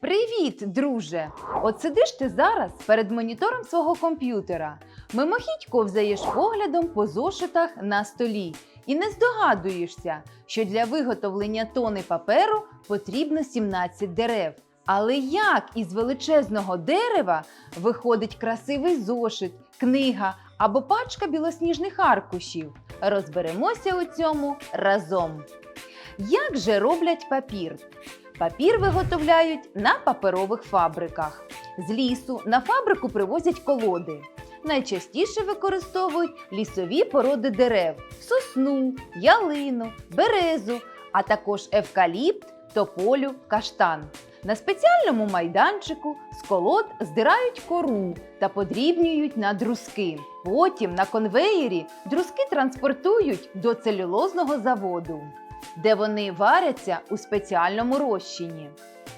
Привіт, друже! От сидиш ти зараз перед монітором свого комп'ютера. Мимохідь ковзаєш поглядом по зошитах на столі і не здогадуєшся, що для виготовлення тони паперу потрібно 17 дерев. Але як із величезного дерева виходить красивий зошит, книга або пачка білосніжних аркушів? Розберемося у цьому разом. Як же роблять папір? Папір виготовляють на паперових фабриках. З лісу на фабрику привозять колоди. Найчастіше використовують лісові породи дерев: сосну, ялину, березу, а також евкаліпт, тополю, каштан. На спеціальному майданчику з колод здирають кору та подрібнюють на друзки. Потім на конвеєрі друзки транспортують до целюлозного заводу, де вони варяться у спеціальному розчині.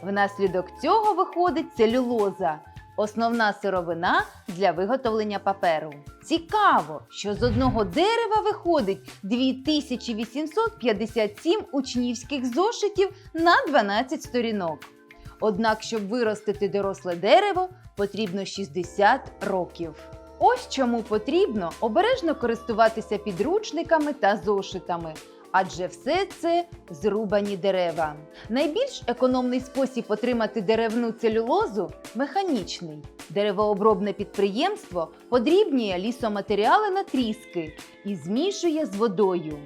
Внаслідок цього виходить целюлоза, основна сировина для виготовлення паперу. Цікаво, що з одного дерева виходить 2857 учнівських зошитів на 12 сторінок. Однак, щоб виростити доросле дерево, потрібно 60 років. Ось чому потрібно обережно користуватися підручниками та зошитами, адже все це зрубані дерева. Найбільш економний спосіб отримати деревну целюлозу механічний. Деревообробне підприємство подрібнює лісоматеріали на тріски і змішує з водою.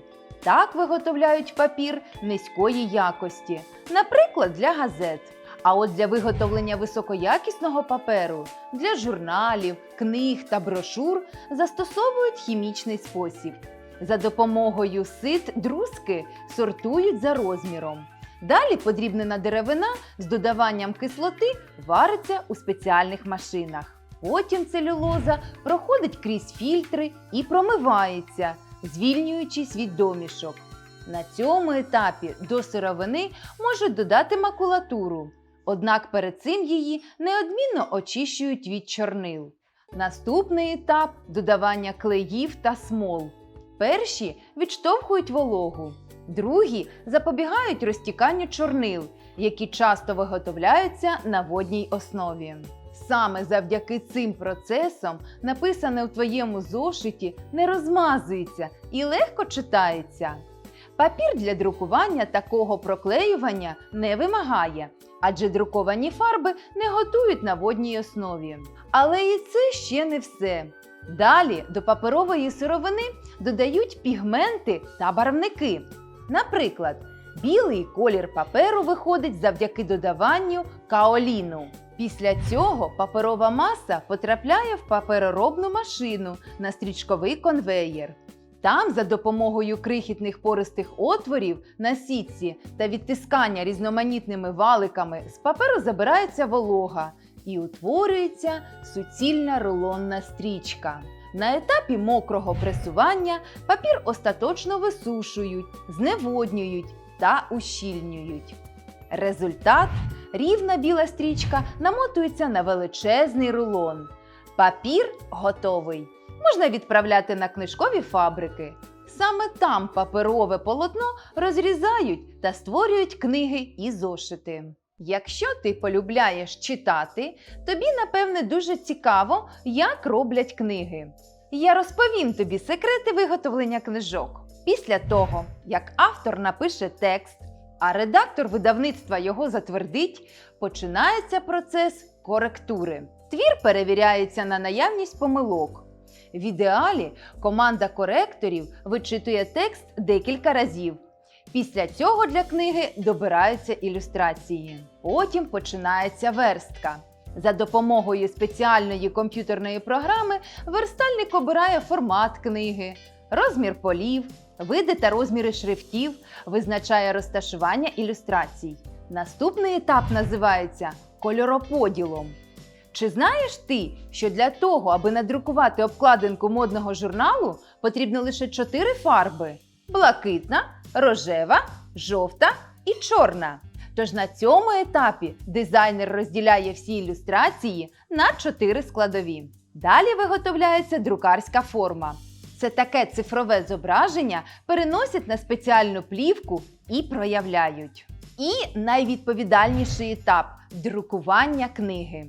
Так виготовляють папір низької якості, наприклад, для газет. А от для виготовлення високоякісного паперу, для журналів, книг та брошур застосовують хімічний спосіб. За допомогою сит друзки сортують за розміром. Далі подрібнена деревина з додаванням кислоти вариться у спеціальних машинах. Потім целюлоза проходить крізь фільтри і промивається, звільнюючись від домішок. На цьому етапі до сировини можуть додати макулатуру, однак перед цим її неодмінно очищують від чорнил. Наступний етап додавання клеїв та смол. Перші відштовхують вологу, другі запобігають розтіканню чорнил, які часто виготовляються на водній основі. Саме завдяки цим процесам написане у твоєму зошиті не розмазується і легко читається. Папір для друкування такого проклеювання не вимагає, адже друковані фарби не готують на водній основі. Але і це ще не все. Далі до паперової сировини додають пігменти та барвники. Наприклад, білий колір паперу виходить завдяки додаванню каоліну. Після цього паперова маса потрапляє в папероробну машину на стрічковий конвеєр. Там, за допомогою крихітних пористих отворів на сітці та відтискання різноманітними валиками з паперу забирається волога і утворюється суцільна рулонна стрічка. На етапі мокрого пресування папір остаточно висушують, зневоднюють та ущільнюють. Результат рівна біла стрічка намотується на величезний рулон. Папір готовий. Можна відправляти на книжкові фабрики. Саме там паперове полотно розрізають та створюють книги і зошити. Якщо ти полюбляєш читати, тобі напевне дуже цікаво, як роблять книги. Я розповім тобі секрети виготовлення книжок. Після того, як автор напише текст, а редактор видавництва його затвердить, починається процес коректури. Твір перевіряється на наявність помилок. В ідеалі команда коректорів вичитує текст декілька разів. Після цього для книги добираються ілюстрації. Потім починається верстка. За допомогою спеціальної комп'ютерної програми верстальник обирає формат книги, розмір полів, види та розміри шрифтів, визначає розташування ілюстрацій. Наступний етап називається кольороподілом. Чи знаєш ти, що для того, аби надрукувати обкладинку модного журналу, потрібно лише чотири фарби: блакитна, рожева, жовта і чорна. Тож на цьому етапі дизайнер розділяє всі ілюстрації на чотири складові. Далі виготовляється друкарська форма. Це таке цифрове зображення переносять на спеціальну плівку і проявляють. І найвідповідальніший етап друкування книги.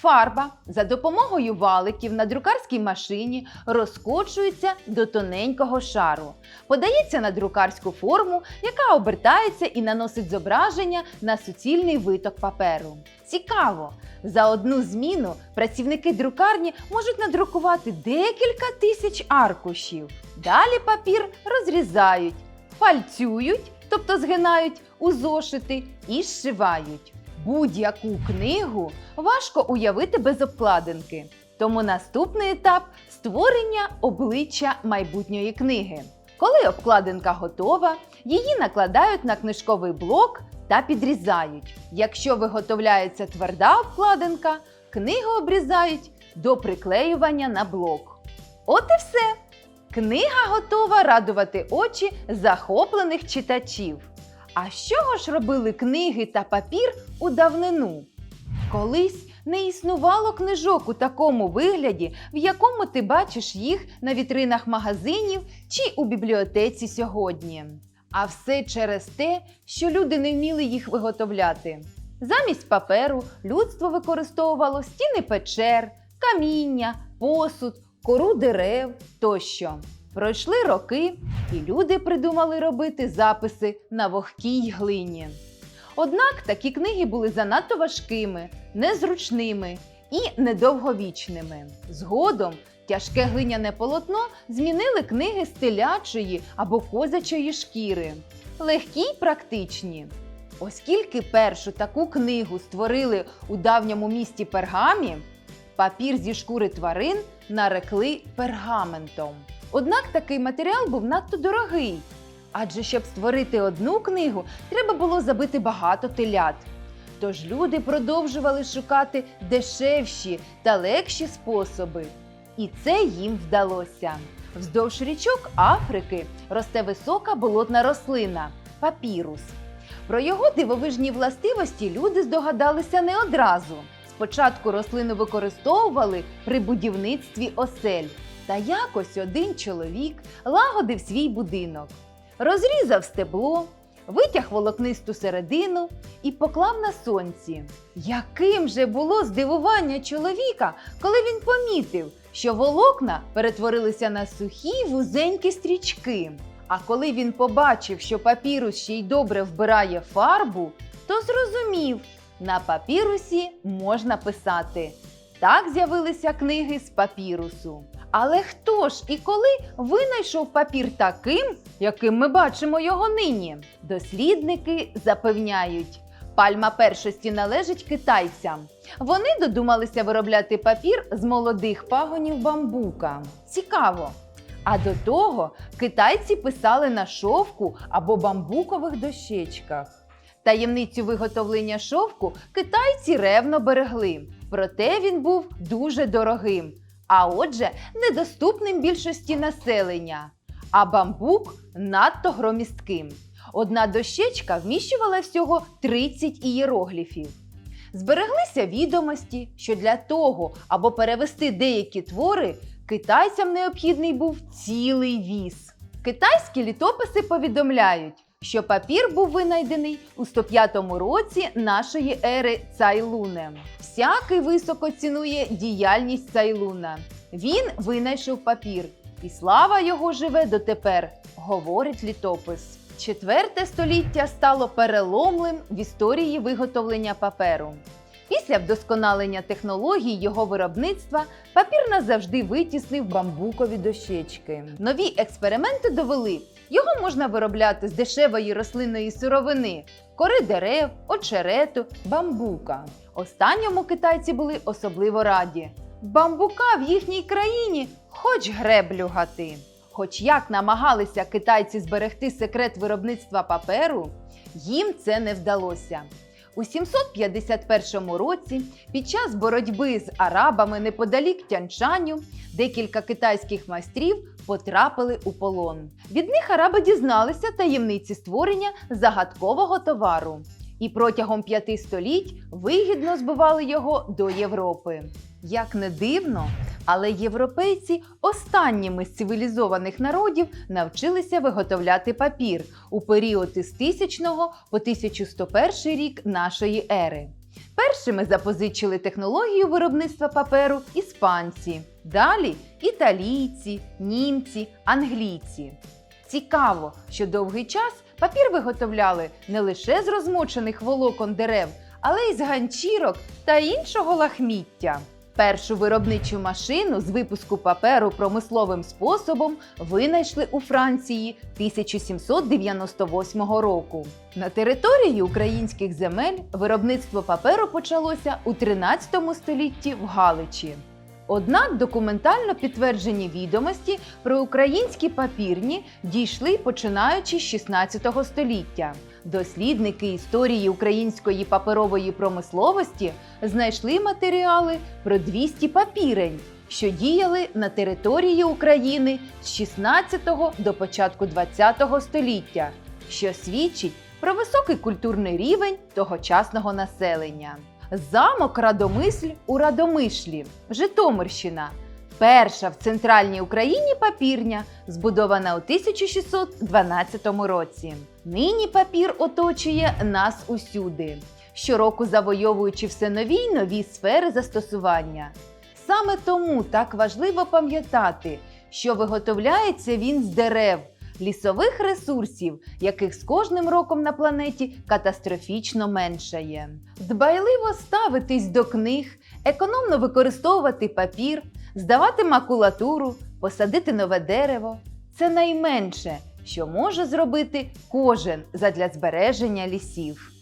Фарба за допомогою валиків на друкарській машині розкочується до тоненького шару, подається на друкарську форму, яка обертається і наносить зображення на суцільний виток паперу. Цікаво! За одну зміну працівники друкарні можуть надрукувати декілька тисяч аркушів. Далі папір розрізають, фальцюють, тобто згинають у зошити і зшивають. Будь-яку книгу важко уявити без обкладинки. Тому наступний етап створення обличчя майбутньої книги. Коли обкладинка готова, її накладають на книжковий блок та підрізають. Якщо виготовляється тверда обкладинка, книгу обрізають до приклеювання на блок. От і все. Книга готова радувати очі захоплених читачів. А з чого ж робили книги та папір у давнину? Колись не існувало книжок у такому вигляді, в якому ти бачиш їх на вітринах магазинів чи у бібліотеці сьогодні. А все через те, що люди не вміли їх виготовляти. Замість паперу людство використовувало стіни печер, каміння, посуд, кору дерев тощо. Пройшли роки, і люди придумали робити записи на вогкій глині. Однак такі книги були занадто важкими, незручними і недовговічними. Згодом тяжке глиняне полотно змінили книги з або козячої шкіри, легкі й практичні. Оскільки першу таку книгу створили у давньому місті Пергамі, папір зі шкури тварин нарекли пергаментом. Однак такий матеріал був надто дорогий. Адже щоб створити одну книгу, треба було забити багато телят. Тож люди продовжували шукати дешевші та легші способи. І це їм вдалося. Вздовж річок Африки росте висока болотна рослина папірус. Про його дивовижні властивості люди здогадалися не одразу. Спочатку рослину використовували при будівництві осель. Та якось один чоловік лагодив свій будинок, розрізав стебло, витяг волокнисту середину і поклав на сонці. Яким же було здивування чоловіка, коли він помітив, що волокна перетворилися на сухі вузенькі стрічки. А коли він побачив, що папірус ще й добре вбирає фарбу, то зрозумів, на папірусі можна писати. Так з'явилися книги з папірусу. Але хто ж і коли винайшов папір таким, яким ми бачимо його нині? Дослідники запевняють, пальма першості належить китайцям. Вони додумалися виробляти папір з молодих пагонів бамбука. Цікаво. А до того китайці писали на шовку або бамбукових дощечках. Таємницю виготовлення шовку китайці ревно берегли, проте він був дуже дорогим, а отже, недоступним більшості населення. А бамбук надто громістким. Одна дощечка вміщувала всього 30 ієрогліфів. Збереглися відомості, що для того, аби перевести деякі твори, китайцям необхідний був цілий віз. Китайські літописи повідомляють, що папір був винайдений у 105 році нашої ери Цайлуне. Всякий високо цінує діяльність Цайлуна. Він винайшов папір, і слава його живе дотепер, говорить літопис. Четверте століття стало переломним в історії виготовлення паперу. Після вдосконалення технологій його виробництва папір назавжди витіснив бамбукові дощечки. Нові експерименти довели, його можна виробляти з дешевої рослинної сировини, кори дерев, очерету, бамбука. Останньому китайці були особливо раді. Бамбука в їхній країні хоч греблю гати. Хоч як намагалися китайці зберегти секрет виробництва паперу, їм це не вдалося. У 751 році, під час боротьби з арабами неподалік Тянчаню, декілька китайських майстрів потрапили у полон. Від них араби дізналися таємниці створення загадкового товару і протягом п'яти століть вигідно збивали його до Європи. Як не дивно, Але європейці останніми з цивілізованих народів навчилися виготовляти папір у період із 1000 по 1101 рік нашої ери. Першими запозичили технологію виробництва паперу іспанці, далі італійці, німці, англійці. Цікаво, що довгий час папір виготовляли не лише з розмочених волокон дерев, але й з ганчірок та іншого лахміття. Першу виробничу машину з випуску паперу промисловим способом винайшли у Франції 1798 року. На території українських земель виробництво паперу почалося у 13 столітті в Галичі. Однак документально підтверджені відомості про українські папірні дійшли починаючи з 16 століття. Дослідники історії української паперової промисловості знайшли матеріали про 200 папірень, що діяли на території України з 16 до початку 20 століття, що свідчить про високий культурний рівень тогочасного населення. Замок Радомисль у Радомишлі, Житомирщина. Перша в центральній Україні папірня, збудована у 1612 році. Нині папір оточує нас усюди, щороку завойовуючи все нові й нові сфери застосування. Саме тому так важливо пам'ятати, що виготовляється він з дерев, лісових ресурсів, яких з кожним роком на планеті катастрофічно меншає. Дбайливо ставитись до книг, економно використовувати папір, здавати макулатуру, посадити нове дерево це найменше, що може зробити кожен задля збереження лісів.